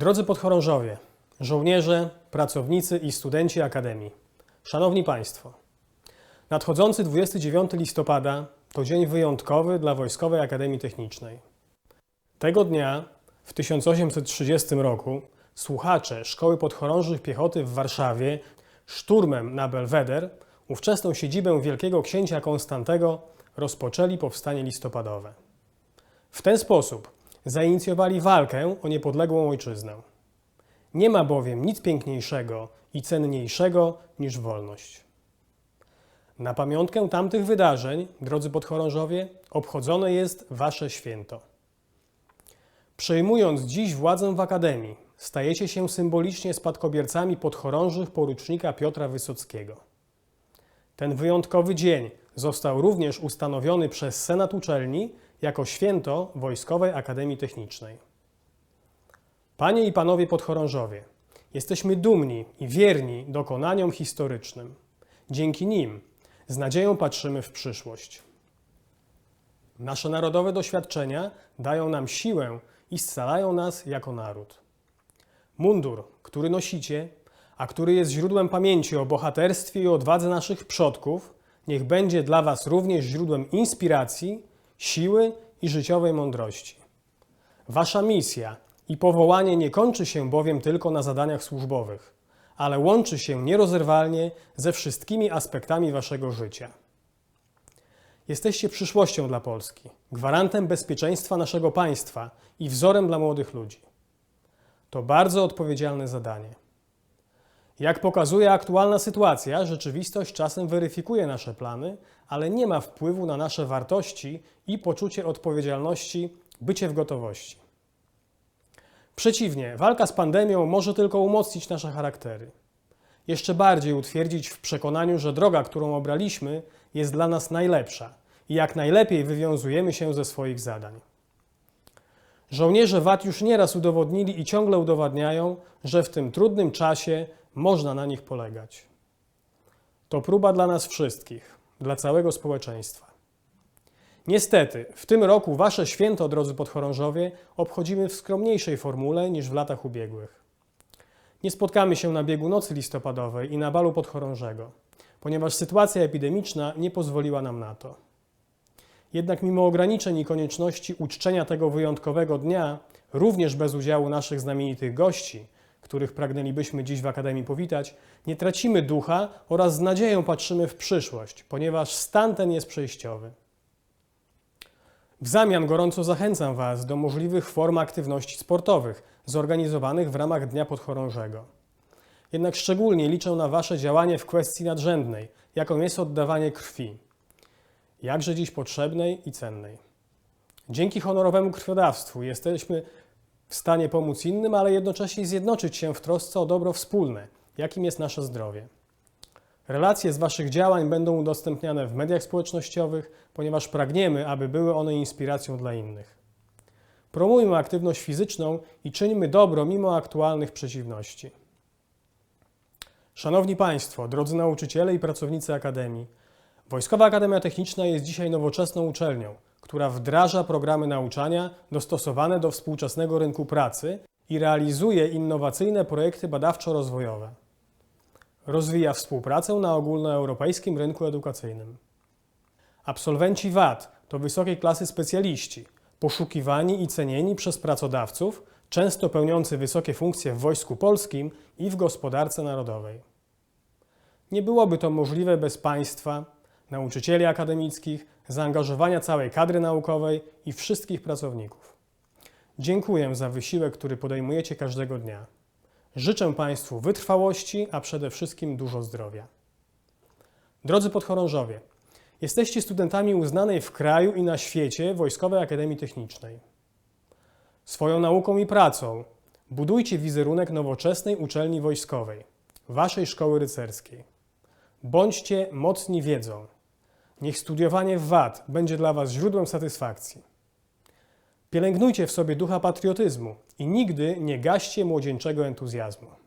Drodzy podchorążowie, żołnierze, pracownicy i studenci Akademii, Szanowni Państwo, nadchodzący 29 listopada to dzień wyjątkowy dla Wojskowej Akademii Technicznej. Tego dnia, w 1830 roku, słuchacze Szkoły Podchorążych Piechoty w Warszawie szturmem na Belweder, ówczesną siedzibę Wielkiego Księcia Konstantego, rozpoczęli powstanie listopadowe. W ten sposób zainicjowali walkę o niepodległą ojczyznę. Nie ma bowiem nic piękniejszego i cenniejszego niż wolność. Na pamiątkę tamtych wydarzeń, drodzy podchorążowie, obchodzone jest Wasze święto. Przejmując dziś władzę w Akademii, stajecie się symbolicznie spadkobiercami podchorążych porucznika Piotra Wysockiego. Ten wyjątkowy dzień został również ustanowiony przez Senat Uczelni jako święto Wojskowej Akademii Technicznej. Panie i panowie podchorążowie, jesteśmy dumni i wierni dokonaniom historycznym. Dzięki nim z nadzieją patrzymy w przyszłość. Nasze narodowe doświadczenia dają nam siłę i scalają nas jako naród. Mundur, który nosicie, a który jest źródłem pamięci o bohaterstwie i odwadze naszych przodków, niech będzie dla Was również źródłem inspiracji, siły i życiowej mądrości. Wasza misja i powołanie nie kończy się bowiem tylko na zadaniach służbowych, ale łączy się nierozerwalnie ze wszystkimi aspektami Waszego życia. Jesteście przyszłością dla Polski, gwarantem bezpieczeństwa naszego państwa i wzorem dla młodych ludzi. To bardzo odpowiedzialne zadanie. Jak pokazuje aktualna sytuacja, rzeczywistość czasem weryfikuje nasze plany, ale nie ma wpływu na nasze wartości i poczucie odpowiedzialności, bycie w gotowości. Przeciwnie, walka z pandemią może tylko umocnić nasze charaktery. Jeszcze bardziej utwierdzić w przekonaniu, że droga, którą obraliśmy, jest dla nas najlepsza i jak najlepiej wywiązujemy się ze swoich zadań. Żołnierze VAT już nieraz udowodnili i ciągle udowadniają, że w tym trudnym czasie można na nich polegać. To próba dla nas wszystkich, dla całego społeczeństwa. Niestety, w tym roku Wasze święto, drodzy podchorążowie, obchodzimy w skromniejszej formule niż w latach ubiegłych. Nie spotkamy się na biegu nocy listopadowej i na balu podchorążego, ponieważ sytuacja epidemiczna nie pozwoliła nam na to. Jednak mimo ograniczeń i konieczności uczczenia tego wyjątkowego dnia, również bez udziału naszych znamienitych gości, których pragnęlibyśmy dziś w Akademii powitać, nie tracimy ducha oraz z nadzieją patrzymy w przyszłość, ponieważ stan ten jest przejściowy. W zamian gorąco zachęcam Was do możliwych form aktywności sportowych zorganizowanych w ramach Dnia Podchorążego. Jednak szczególnie liczę na Wasze działanie w kwestii nadrzędnej, jaką jest oddawanie krwi. Jakże dziś potrzebnej i cennej. Dzięki honorowemu krwiodawstwu jesteśmy w stanie pomóc innym, ale jednocześnie zjednoczyć się w trosce o dobro wspólne, jakim jest nasze zdrowie. Relacje z Waszych działań będą udostępniane w mediach społecznościowych, ponieważ pragniemy, aby były one inspiracją dla innych. Promujmy aktywność fizyczną i czyńmy dobro mimo aktualnych przeciwności. Szanowni Państwo, drodzy nauczyciele i pracownicy Akademii, Wojskowa Akademia Techniczna jest dzisiaj nowoczesną uczelnią, która wdraża programy nauczania dostosowane do współczesnego rynku pracy i realizuje innowacyjne projekty badawczo-rozwojowe. Rozwija współpracę na ogólnoeuropejskim rynku edukacyjnym. Absolwenci VAT to wysokiej klasy specjaliści, poszukiwani i cenieni przez pracodawców, często pełniący wysokie funkcje w Wojsku Polskim i w gospodarce narodowej. Nie byłoby to możliwe bez państwa, nauczycieli akademickich, zaangażowania całej kadry naukowej i wszystkich pracowników. Dziękuję za wysiłek, który podejmujecie każdego dnia. Życzę Państwu wytrwałości, a przede wszystkim dużo zdrowia. Drodzy podchorążowie, jesteście studentami uznanej w kraju i na świecie Wojskowej Akademii Technicznej. Swoją nauką i pracą budujcie wizerunek nowoczesnej uczelni wojskowej, Waszej szkoły rycerskiej. Bądźcie mocni wiedzą. Niech studiowanie w VAT będzie dla Was źródłem satysfakcji. Pielęgnujcie w sobie ducha patriotyzmu i nigdy nie gaście młodzieńczego entuzjazmu.